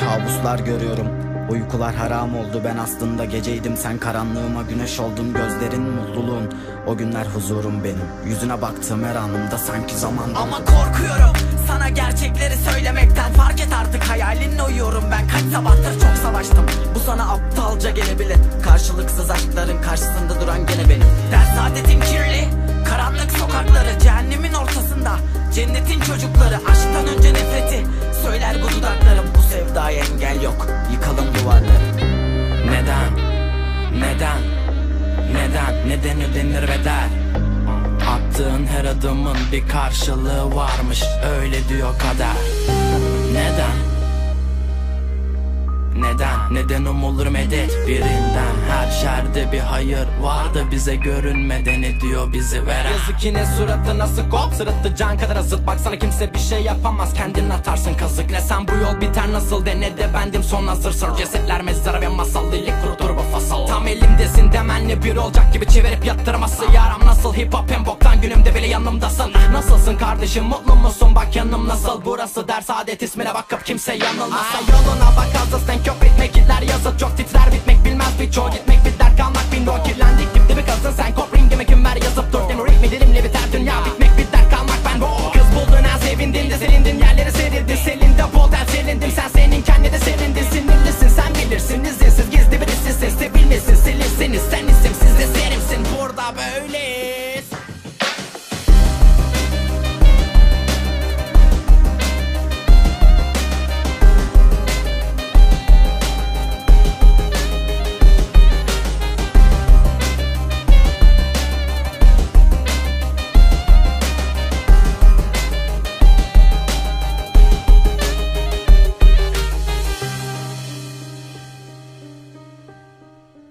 Kabuslar görüyorum. Uykular haram oldu. Ben aslında geceydim. Sen karanlığıma güneş oldun. Gözlerin mutluluğun. O günler huzurum benim. Yüzüne baktığım her anımda sanki zaman Ama korkuyorum. Sana gerçekleri söylemekten Fark et artık. Hayalinle uyuyorum ben. Kaç sabahtır çok savaştım. Bu sana aptalca gelebilir. Karşılıksız aşkların karşısında duran gene benim. Ders saadetin kirli Neden? Ödenir bedel? Attığın her adımın bir karşılığı varmış. Öyle diyor kader. Neden? Neden? Neden umulur medet? Birinden Her şerde bir hayır vardı bize görünmeden ediyor bizi veren. Yazık yine suratı nasıl kop? Sırıttı can kadar azıt. Baksana kimse bir şey yapamaz. Kendin atarsın kazık. Ne sen bu yol biter nasıl? De Ne de bendim son hazır. Sır Cesetler mezara demenle bir olacak gibi Çevirip yattırması. Yaram nasıl? Hip hop en boktan günümde bile yanımdasın. Nasılsın kardeşim? Mutlu musun? Bak yanım nasıl? Burası ders adet ismine bakıp kimse yanılmasın yoluna bak böyle